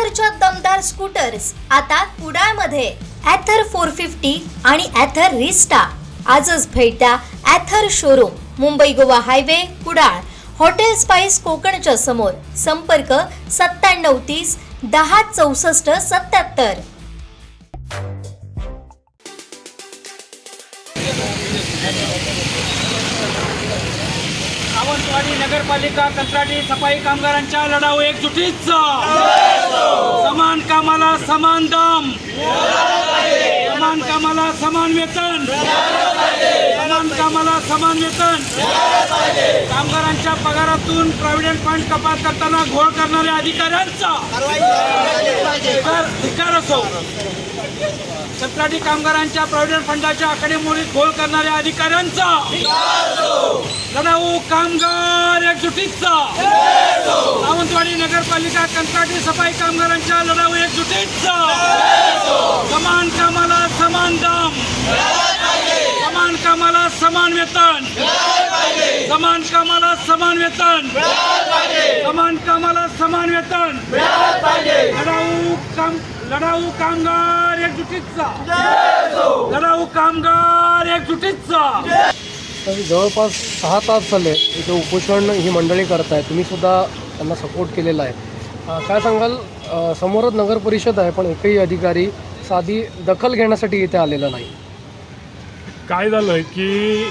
ॲथरच्या दमदार स्कूटर्स आता कुडाळमध्ये. ॲथर फोर फिफ्टी आणि ॲथर रिस्टा आजच भेट द्या Ather showroom Mumbai Goa highway Kudal. Hotel spice कोकणच्या समोर. संपर्क सत्त्याण्णव तीस दहा चौसष्ट सत्याहत्तर सावंतवाडी नगरपालिका कंत्राटी सफाई कामगारांच्या लढाऊ एकजुटीचा समान कामाला समान दाम. समान कामाला समान वेतन. समान कामाला समान वेतन. कामगारांच्या पगारातून प्रॉव्हिडंट फंड कपात करताना घोळ करणाऱ्या अधिकाऱ्यांचा. धिक्कार- असो. कंत्राटी कामगारांच्या प्रॉव्हिडंट फंडाच्या आकडेमोडीत घोळ करणाऱ्या अधिकाऱ्यांचा. लढाऊ कामगार एकजुटीचा. नगरपालिका कंत्राटी सफाई कामगारांच्या लढाऊ एकजुटीचा समान कामाला समान दाम. समान कामाला समान वेतन. समान कामाला समान वेतन. समान कामाला समान वेतन. लढाऊ काम लढाऊ कामगार एकजुटीचा लढाऊ कामगार एकजुटीचा जवळपास सहा तास झाले इथे उपोषण ही मंडळी करताय तुम्ही सुद्धा त्यांना सपोर्ट केलेला आहे. काय सांगाल? समोरच नगर परिषद आहे पण एकही अधिकारी साधी दखल घेण्यासाठी इथे आलेला नाही. काय झालं आहे की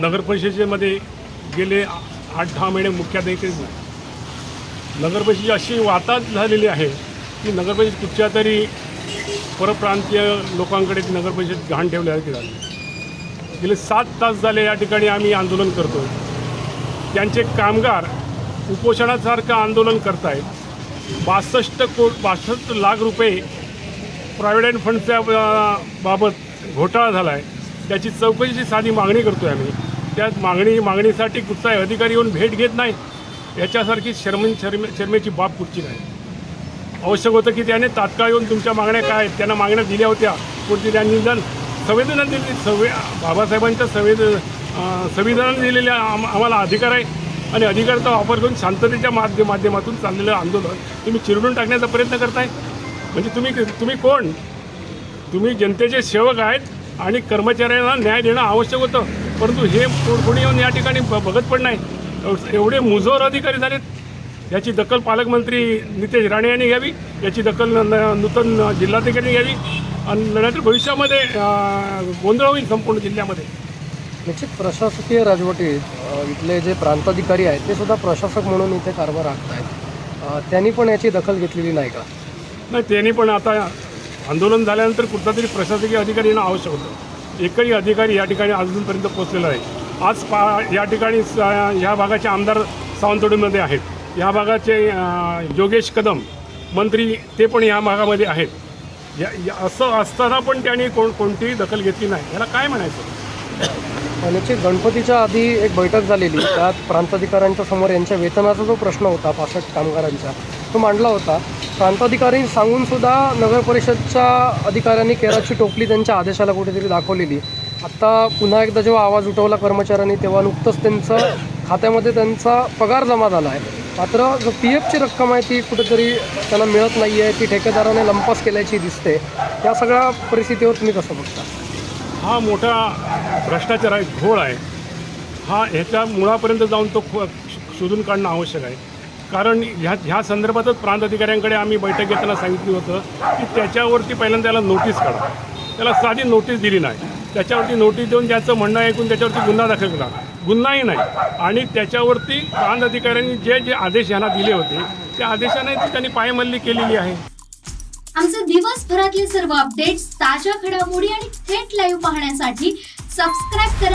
नगर परिषदेमध्ये गेले आठ दहा महिने मुख्याधिकारी नगर परिषद अशी वाता झालेली आहे की नगर परिषद कुठच्या तरी परप्रांतीय लोकांकडे ती नगर परिषद घाण ठेवल्यासारखी झाली. गेले सात तास झाले या ठिकाणी आम्ही आंदोलन करतो त्यांचे कामगार उपोषणासारखं आंदोलन करतायत. बासष्ट को बासष्ट लाख रुपये प्रॉव्हिडंट फंडच्या बाबत घोटाळा झाला आहे त्याची चौकशीची साधी मागणी करतो आहे आम्ही. त्या मागणी मागणीसाठी कुठचाही अधिकारी येऊन भेट घेत नाही. याच्यासारखी शर्मिन शर्मे शर्मेची बाब कुठची नाही. आवश्यक होतं की त्याने तात्काळ येऊन तुमच्या मागण्या काय आहेत? त्यांना मागण्या दिल्या होत्या. कोणती त्यांनी जण संवेदना दिली संवे बाबासाहेबांच्या संवेद संविधानाने दिलेल्या आम आम्हाला अधिकार आहे. आणि अधिकाराचा वापर करून शांततेच्या माध्य माध्यमातून चाललेलं आंदोलन तुम्ही चिरडून टाकण्याचा प्रयत्न करताय? म्हणजे तुम्ही तुम्ही कोण? तुम्ही जनतेचे सेवक आहेत आणि कर्मचाऱ्यांना न्याय देणं आवश्यक होतं. परंतु हे कोणी येऊन या ठिकाणी ब- बघत पण नाही. एवढे मुजोर अधिकारी झालेत. याची दखल पालकमंत्री नितेश राणे यांनी घ्यावी. याची दखल न- नूतन जिल्हाधिकारी घ्यावी. आणि नाहीतर भविष्यामध्ये गोंधळ होईल संपूर्ण जिल्ह्यामध्ये. निश्चित प्रशासकीय राजवटीत इथले जे प्रांताधिकारी आहेत ते सुद्धा प्रशासक म्हणून इथे कारभार आखत आहेत त्यांनी पण याची दखल घेतलेली नाही का? नाही त्यांनी पण आता आंदोलन झाल्यानंतर कुठला तरी प्रशासकीय अधिकारी येणं आवश्यक होतं. एकही अधिकारी या ठिकाणी अजूनपर्यंत पोहोचलेला आहे आज पा या ठिकाणी स- ह्या भागाचे आमदार सावंतवाडीमध्ये आहेत. या भागाचे योगेश कदम मंत्री ते पण या भागामध्ये आहेत. या या- असं असताना पण त्यांनी कोण कोणतीही दखल घेतली नाही. याला काय म्हणायचं? अ, निश्चित गणपतीच्या आधी एक बैठक झालेली. त्यात प्रांताधिकाऱ्यांच्या समोर यांच्या वेतनाचा जो प्रश्न होता पासष्ट कामगारांचा तो मांडला होता. प्रांताधिकारी सांगून सुद्धा नगर परिषदच्या अधिकाऱ्यांनी केराची टोपली त्यांच्या आदेशाला कुठेतरी दाखवलेली. आत्ता पुन्हा एकदा जेव्हा आवाज उठवला कर्मचाऱ्यांनी तेव्हा नुकतंच त्यांचं खात्यामध्ये त्यांचा पगार जमा झाला आहे. मात्र जो पी एफची रक्कम आहे ती कुठेतरी त्यांना मिळत नाही आहे ती ठेकेदाराने लंपास केल्याची दिसते. या सगळ्या परिस्थितीवर तुम्ही कसं बघता? हा मोठा भ्रष्टाचार आहे घोळ आहे. हा ह्याच्या मुळापर्यंत जाऊन तो खो- शोधून काढणं आवश्यक आहे. कारण ह्या ह्या संदर्भातच प्रांत अधिकाऱ्यांकडे आम्ही बैठक घेताना सांगितलं होतं की त्याच्यावरती पहिल्यांदा त्याला नोटीस काढा. त्याला साधी नोटीस दिली नाही. त्याच्यावरती नोटीस देऊन त्याचं म्हणणं ऐकून त्याच्यावरती गुन्हा दाखल केला गुन्हाही नाही. आणि त्याच्यावरती प्रांत अधिकाऱ्यांनी जे जे आदेश यांना दिले होते त्या आदेशाने ती त्यांनी पायमल्ली केलेली आहे. आमचे दिवसभरातले सर्व अपडेट्स ताज्या घडामोडी आणि थेट लाईव्ह पाहण्यासाठी सबस्क्राईब करा.